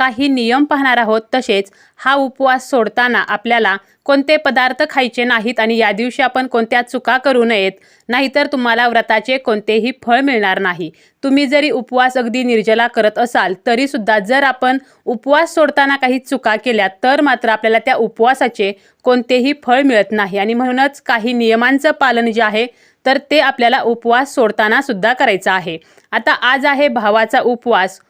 काही नियम पाहणार आहोत तसेच हा उपवास सोडताना आपल्याला कोणते पदार्थ खायचे नाहीत आणि या दिवशी आपण कोणत्या चुका करू नयेत नाहीतर तुम्हाला व्रताचे कोणतेही फळ मिळणार नाही. तुम्ही जरी उपवास अगदी निर्जला करत असाल तरीसुद्धा जर आपण उपवास सोडताना काही चुका केल्या तर मात्र आपल्याला त्या उपवासाचे कोणतेही फळ मिळत नाही. आणि म्हणूनच काही नियमांचं पालन जे आहे तर ते आपल्याला उपवास सोडताना सुद्धा करायचं आहे. आता आज आहे भावाचा उपवास.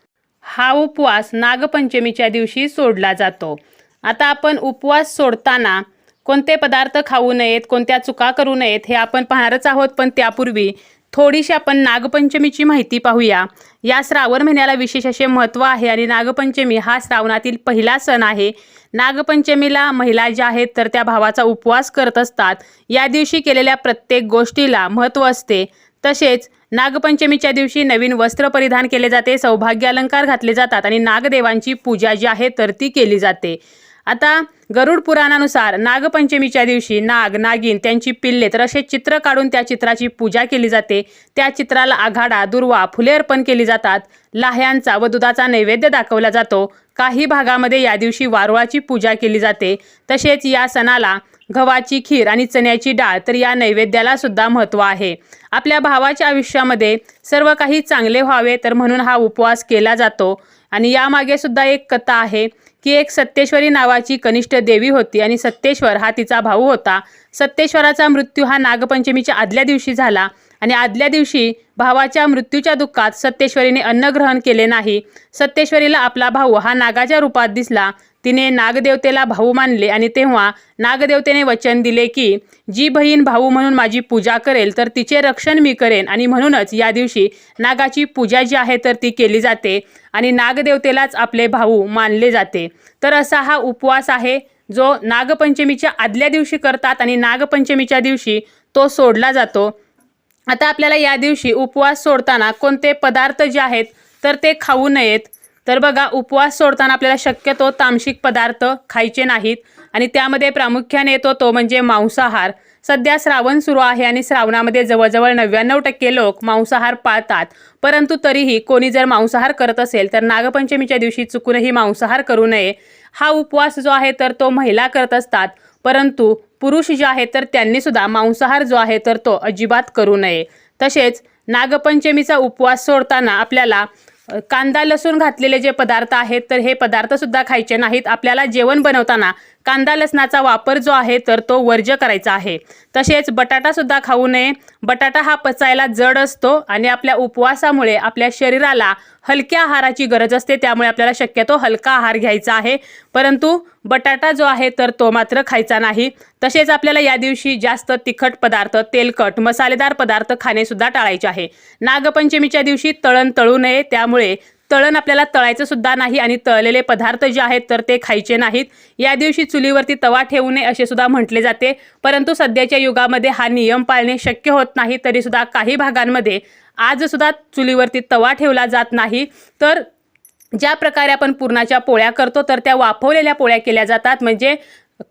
हा उपवास नागपंचमीच्या दिवशी सोडला जातो. आता आपण उपवास सोडताना कोणते पदार्थ खाऊ नयेत कोणत्या चुका करू नयेत हे आपण पाहणारच आहोत. पण त्यापूर्वी थोडीशी आपण नागपंचमीची माहिती पाहूया. या श्रावण महिन्याला विशेष असे महत्त्व आहे आणि नागपंचमी हा श्रावणातील पहिला सण आहे. नागपंचमीला महिला ज्या आहेत तर त्या भावाचा उपवास करत असतात. या दिवशी केलेल्या प्रत्येक गोष्टीला महत्त्व असते. तसेच नागपंचमीच्या दिवशी नवीन वस्त्र परिधान केले जाते सौभाग्य अलंकार घातले जातात आणि नागदेवांची पूजा जी आहे तर ती केली जाते. आता गरुड पुराणानुसार नागपंचमीच्या दिवशी नाग नागिन त्यांची पिल्ले तर असे चित्र काढून त्या चित्राची पूजा केली जाते. त्या चित्राला आघाडा दुर्वा फुले अर्पण केली जातात. लाह्यांचा व दुधाचा नैवेद्य दाखवला जातो. काही भागामध्ये या दिवशी वारुळाची पूजा केली जाते. तसेच या सणाला गव्हाची खीर आणि चण्याची डाळ तर या नैवेद्याला सुद्धा महत्त्व आहे. आपल्या भावाच्या आयुष्यामध्ये सर्व काही चांगले व्हावे तर म्हणून हा उपवास केला जातो. आणि यामागे सुद्धा एक कथा आहे की एक सत्तेश्वरी नावाची कनिष्ठ देवी होती आणि सत्तेश्वर हा तिचा भाऊ होता. सत्तेश्वराचा मृत्यू हा नागपंचमीच्या आदल्या दिवशी झाला. आणि आदल्या दिवशी भावाच्या मृत्यूच्या दुःखात सत्तेश्वरीने अन्न ग्रहण केले नाही. सत्तेश्वरीला आपला भाऊ हा नागाच्या रूपात दिसला. तिने नागदेवतेला भाऊ मानले आणि तेव्हा नागदेवतेने वचन दिले की जी बहीण भाऊ म्हणून माझी पूजा करेल तर तिचे रक्षण मी करेन. आणि म्हणूनच या दिवशी नागाची पूजा जी आहे तर ती केली जाते आणि नागदेवतेलाच आपले भाऊ मानले जाते. तर असा हा उपवास आहे जो नागपंचमीच्या आदल्या दिवशी करतात आणि नागपंचमीच्या दिवशी तो सोडला जातो. आता आपल्याला या दिवशी उपवास सोडताना कोणते पदार्थ जे आहेत तर ते खाऊ नयेत. तर बघा उपवास सोडताना आपल्याला शक्यतो तामसिक पदार्थ खायचे नाहीत आणि त्यामध्ये प्रामुख्याने येतो तो म्हणजे मांसाहार. सध्या श्रावण सुरू आहे आणि श्रावणामध्ये जवळजवळ नव्याण्णव टक्के लोक मांसाहार पाळतात. परंतु तरीही कोणी जर मांसाहार करत असेल तर नागपंचमीच्या दिवशी चुकूनही मांसाहार करू नये. हा उपवास जो आहे तर तो महिला करत असतात. परंतु पुरुष जे आहेत तर त्यांनी सुद्धा मांसाहार जो आहे तर तो अजिबात करू नये. तसेच नागपंचमीचा उपवास सोडताना आपल्याला कांदा लसूण घातलेले जे पदार्थ आहेत तर हे पदार्थसुद्धा खायचे नाहीत. आपल्याला जेवण बनवताना कांदा लसणाचा वापर जो आहे तर तो वर्ज्य करायचा आहे. तसेच बटाटासुद्धा खाऊ नये. बटाटा हा पचायला जड असतो आणि आपल्या उपवासामुळे आपल्या शरीराला हलक्या आहाराची गरज असते त्यामुळे आपल्याला शक्यतो हलका आहार घ्यायचा आहे. परंतु बटाटा जो आहे तर तो मात्र खायचा नाही. तसेच आपल्याला या दिवशी जास्त तिखट पदार्थ तेलकट मसालेदार पदार्थ खाणेसुद्धा टाळायचे आहे. नागपंचमीच्या दिवशी तळण तळू नये त्यामुळे तळण आपल्याला तळायचं सुद्धा नाही आणि तळलेले पदार्थ जे आहेत तर ते खायचे नाहीत. या दिवशी चुलीवरती तवा ठेवू नये असे सुद्धा म्हटले जाते. परंतु सध्याच्या युगामध्ये हा नियम पाळणे शक्य होत नाही तरी सुद्धा काही भागांमध्ये आज सुद्धा चुलीवरती तवा ठेवला जात नाही. तर ज्या प्रकारे आपण पुरणाच्या पोळ्या करतो तर त्या वाफवलेल्या पोळ्या केल्या जातात. म्हणजे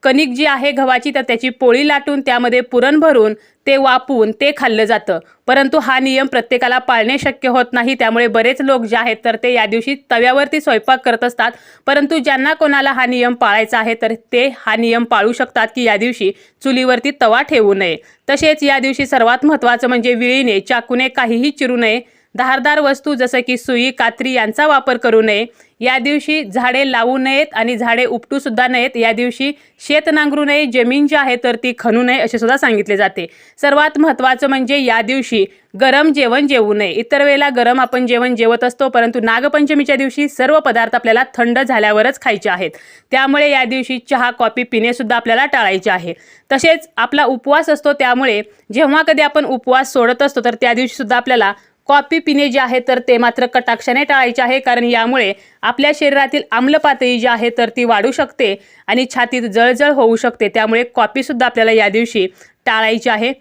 कणिक जी आहे गव्हाची तर त्याची पोळी लाटून त्यामध्ये पुरण भरून ते वापवून ते खाल्लं जातं. परंतु हा नियम प्रत्येकाला पाळणे शक्य होत नाही. त्यामुळे बरेच लोक जे आहेत तर ते या दिवशी तव्यावरती स्वयंपाक करत असतात. परंतु ज्यांना कोणाला हा नियम पाळायचा आहे तर ते हा नियम पाळू शकतात की या दिवशी चुलीवरती तवा ठेवू नये. तसेच या दिवशी सर्वात महत्त्वाचं म्हणजे विळीने चाकूने काहीही चिरू नये. धारदार वस्तू जसं की सुई कात्री यांचा वापर करू नये. या दिवशी झाडे लावू नयेत आणि झाडे उपटू सुद्धा नयेत. या दिवशी शेत नांगरू नये जमीन जी आहे तर ती खणू नये असे सुद्धा सांगितले जाते. सर्वात महत्त्वाचं म्हणजे या दिवशी गरम जेवण जेवू नये. इतर वेळेला गरम आपण जेवण जेवत असतो परंतु नागपंचमीच्या दिवशी सर्व पदार्थ आपल्याला थंड झाल्यावरच खायचे आहेत. त्यामुळे या दिवशी चहा कॉफी पिणे सुद्धा आपल्याला टाळायचे आहे. तसेच आपला उपवास असतो त्यामुळे जेव्हा कधी आपण उपवास सोडत असतो तर त्या दिवशी सुद्धा आपल्याला कॉफी पिणे जे आहे तर ते मात्र कटाक्षाने टाळायचे आहे कारण यामुळे आपल्या शरीरातील आम्ल पातळी जी आहे तर ती वाढू शकते आणि छातीत जळजळ होऊ शकते. त्यामुळे कॉफीसुद्धा आपल्याला या दिवशी टाळायची आहे.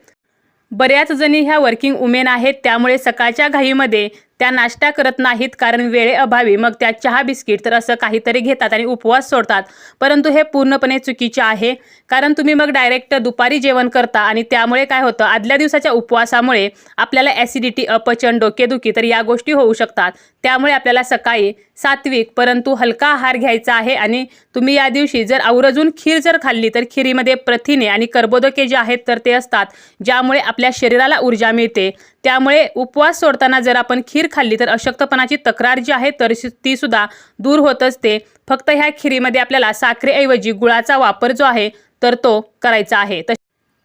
बऱ्याच जणी ह्या वर्किंग वुमेन आहेत त्यामुळे सकाळच्या घाईमध्ये त्या नाश्ता करत नाहीत कारण वेळेअभावी मग त्या चहा बिस्किट तर असं काहीतरी घेतात आणि उपवास सोडतात. परंतु हे पूर्णपणे चुकीचे आहे. कारण तुम्ही मग डायरेक्ट दुपारी जेवण करता आणि त्यामुळे काय होतं? आदल्या दिवसाच्या उपवासामुळे आपल्याला ॲसिडिटी अपचन डोकेदुखी तर या गोष्टी होऊ शकतात. त्यामुळे आपल्याला सकाळी सात्विक परंतु हलका आहार घ्यायचा आहे आणि तुम्ही या दिवशी जर आवर्जून खीर जर खाल्ली तर खिरीमध्ये प्रथिने आणि कर्बोदके जे आहेत तर ते असतात ज्यामुळे आपल्या शरीराला ऊर्जा मिळते. त्यामुळे उपवास सोडताना जर आपण खीर खाल्ली तर अशक्तपणाची तक्रार जी आहे तर ती सुद्धा दूर होत असते. फक्त ह्या खिरीमध्ये आपल्याला साखरेऐवजी गुळाचा वापर जो आहे तर तो करायचा आहे.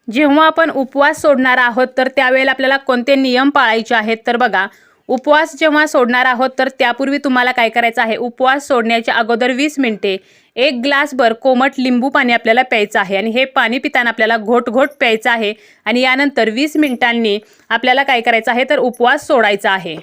जेव्हा आपण उपवास सोडणार आहोत तर त्यावेळेला आपल्याला कोणते नियम पाळायचे आहेत? तर बघा उपवास जेव्हा सोडणार आहोत तर त्यापूर्वी तुम्हाला काय करायचं आहे? उपवास सोडण्याच्या अगोदर वीस मिनिटे एक ग्लासभर कोमट लिंबू पाणी आपल्याला प्यायचं आहे आणि हे पाणी पिताना आपल्याला घोट घोट प्यायचं आहे. आणि यानंतर वीस मिनिटांनी आपल्याला काय करायचं आहे? तर उपवास सोडायचा आहे.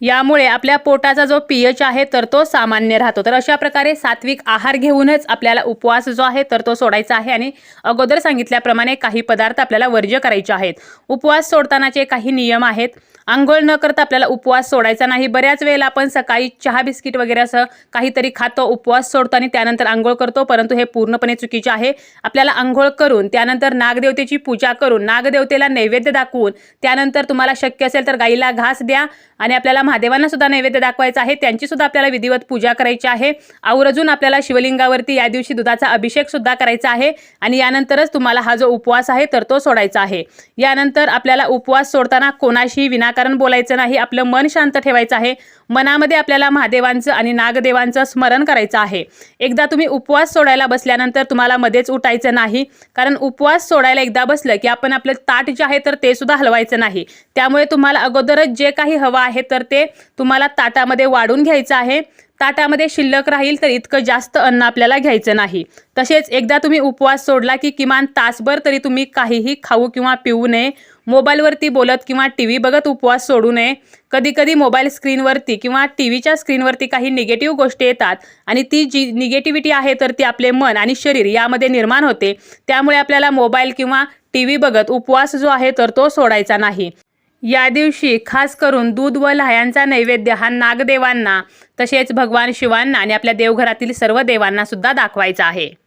यामुळे आपल्या पोटाचा जो पी एच आहे तर तो सामान्य राहतो. तर अशा प्रकारे सात्विक आहार घेऊनच आपल्याला उपवास जो आहे तर तो सोडायचा आहे आणि अगोदर सांगितल्याप्रमाणे काही पदार्थ आपल्याला वर्ज्य करायचे आहेत. उपवास सोडतानाचे काही नियम आहेत. आंघोळ न करता आपल्याला उपवास सोडायचा नाही. बऱ्याच वेळेला आपण सकाळी चहा बिस्किट वगैरे असं काहीतरी खातो उपवास सोडतो आणि त्यानंतर आंघोळ करतो. परंतु हे पूर्णपणे चुकीचे आहे. आपल्याला आंघोळ करून त्यानंतर नागदेवतेची पूजा करून नागदेवतेला नैवेद्य दाखवून त्यानंतर तुम्हाला शक्य असेल तर गाईला घास द्या आणि आपल्याला महादेवांना सुद्धा नैवेद्य दाखवायचा आहे. त्यांची सुद्धा आपल्याला विधिवत पूजा करायची आहे. आवर्जून आपल्याला शिवलिंगावरती या दिवशी दुधाचा अभिषेक सुद्धा करायचा आहे. आणि यानंतरच तुम्हाला हा जो उपवास आहे तर तो सोडायचा आहे. यानंतर आपल्याला उपवास सोडताना कोणाशी विनाकारण बोलायचं नाही. आपलं मन शांत ठेवायचं आहे. मनामध्ये आपल्याला महादेवांचं आणि नागदेवांचं स्मरण करायचं आहे. एकदा तुम्ही उपवास सोडायला बसल्यानंतर तुम्हाला मध्येच उठायचं नाही. कारण उपवास सोडायला एकदा बसलं की आपण आपलं ताट जे आहे तर ते सुद्धा हलवायचं नाही. त्यामुळे तुम्हाला अगोदरच जे काही हवं आहे तर ते तुम्हाला ताटामध्ये वाढून घ्यायचं आहे. ताटामध्ये शिल्लक राहील तर इतकं जास्त अन्न आपल्याला घ्यायचं नाही. तसेच एकदा तुम्ही उपवास सोडला की किमान तासभर तरी तुम्ही काहीही खाऊ किंवा पिऊ नये. मोबाईलवरती बोलत किंवा टी व्ही बघत उपवास सोडू नये. कधी कधी मोबाईल स्क्रीनवरती किंवा टी व्हीच्या स्क्रीनवरती काही निगेटिव्ह गोष्टी येतात आणि ती जी निगेटिव्हिटी आहे तर ती आपले मन आणि शरीर यामध्ये निर्माण होते. त्यामुळे आपल्याला मोबाईल किंवा टी व्ही बघत उपवास जो आहे तर तो सोडायचा नाही. या दिवशी खास करून दूध व लह्यांचा नैवेद्य हा नागदेवांना तसेच भगवान शिवांना आणि आपल्या देवघरातील सर्व देवांना सुद्धा दाखवायचा आहे.